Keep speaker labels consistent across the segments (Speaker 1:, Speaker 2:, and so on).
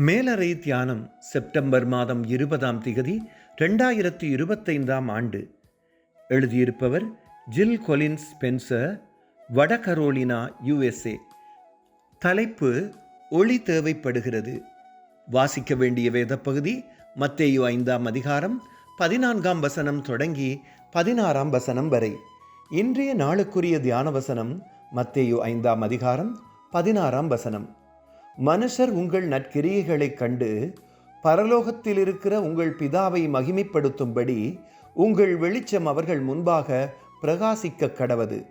Speaker 1: மேலறை தியானம் செப்டம்பர் மாதம் இருபதாம் திகதி ரெண்டாயிரத்தி இருபத்தைந்தாம் ஆண்டு. எழுதியிருப்பவர் ஜில் கொலின்ஸ் ஸ்பென்சர் வட கரோலினா யுஎஸ்ஏ. தலைப்பு ஒளி தேவைப்படுகிறது. வாசிக்க வேண்டிய வேதப்பகுதி மத்தேயு ஐந்தாம் அதிகாரம் பதினான்காம் வசனம் தொடங்கி பதினாறாம் வசனம் வரை. இன்றைய நாளுக்குரிய தியான வசனம் மத்தேயு ஐந்தாம் அதிகாரம் பதினாறாம் வசனம். மனுஷர் உங்கள் நற்கிரியைகளைக் கண்டு பரலோகத்தில் இருக்கிற உங்கள் பிதாவை மகிமைப்படுத்தும்படி உங்கள் வெளிச்சம் அவர்கள் முன்பாக பிரகாசிக்க கடவது.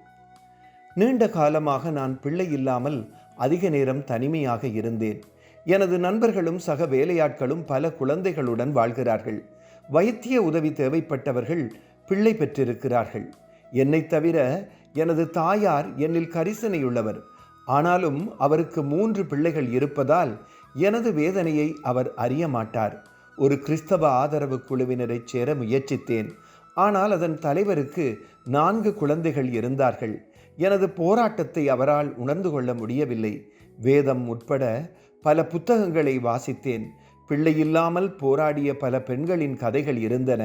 Speaker 1: நீண்ட காலமாக நான் பிள்ளை இல்லாமல் அதிக நேரம் தனிமையாக இருந்தேன். எனது நண்பர்களும் சக வேலையாட்களும் பல குழந்தைகளுடன் வாழ்கிறார்கள். வைத்திய உதவி தேவைப்பட்டவர்கள் பிள்ளை பெற்றிருக்கிறார்கள். என்னைத் தவிர எனது தாயார் என்னில் கரிசனையுள்ளவர். ஆனாலும் அவருக்கு மூன்று பிள்ளைகள் இருப்பதால் எனது வேதனையை அவர் அறிய மாட்டார். ஒரு கிறிஸ்தவ ஆதரவு குழுவினரைச் சேர முயற்சித்தேன். ஆனால் அதன் தலைவருக்கு நான்கு குழந்தைகள் இருந்தார்கள். எனது போராட்டத்தை அவரால் உணர்ந்து கொள்ள முடியவில்லை. வேதம் உட்பட பல புத்தகங்களை வாசித்தேன். பிள்ளையில்லாமல் போராடிய பல பெண்களின் கதைகள் இருந்தன.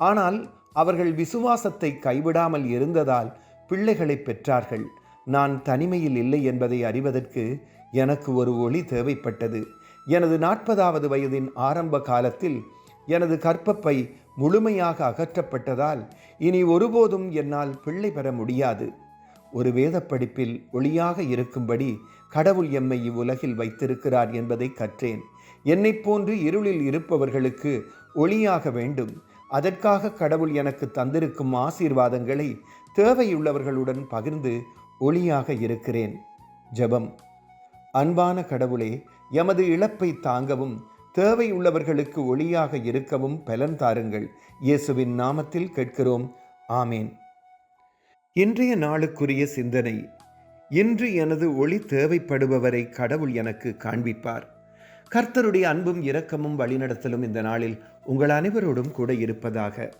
Speaker 1: ஆனால் அவர்கள் விசுவாசத்தை கைவிடாமல் இருந்ததால் பிள்ளைகளை பெற்றார்கள். நான் தனிமையில் இல்லை என்பதை அறிவதற்கு எனக்கு ஒரு ஒளி தேவைப்பட்டது. எனது நாற்பதாவது வயதின் ஆரம்ப காலத்தில் எனது கற்பப்பை முழுமையாக அகற்றப்பட்டதால் இனி ஒருபோதும் என்னால் பிள்ளை பெற முடியாது. ஒரு வேதப் படிப்பில் ஒளியாக இருக்கும்படி கடவுள் எம்மை இவ்வுலகில் வைத்திருக்கிறார் என்பதை கற்றேன். என்னைப் போன்று இருளில் இருப்பவர்களுக்கு ஒளியாக வேண்டும். அதற்காக கடவுள் எனக்கு தந்திருக்கும் ஆசீர்வாதங்களை தேவையுள்ளவர்களுடன் பகிர்ந்து ஒளியாக இருக்கிறேன். ஜெபம். அன்பான கடவுளே எமது இழப்பை தாங்கவும் தேவையுள்ளவர்களுக்கு ஒளியாக இருக்கவும் பலன் தாருங்கள். இயேசுவின் நாமத்தில் கேட்கிறோம். ஆமேன். இன்றைய நாளுக்குரிய சிந்தனை இன்று எனது ஒளி தேவைப்படுபவரை கடவுள் எனக்கு காண்பிப்பார். கர்த்தருடைய அன்பும் இரக்கமும் வழிநடத்தலும் இந்த நாளில் உங்கள் அனைவரோடும் கூட இருப்பதாக.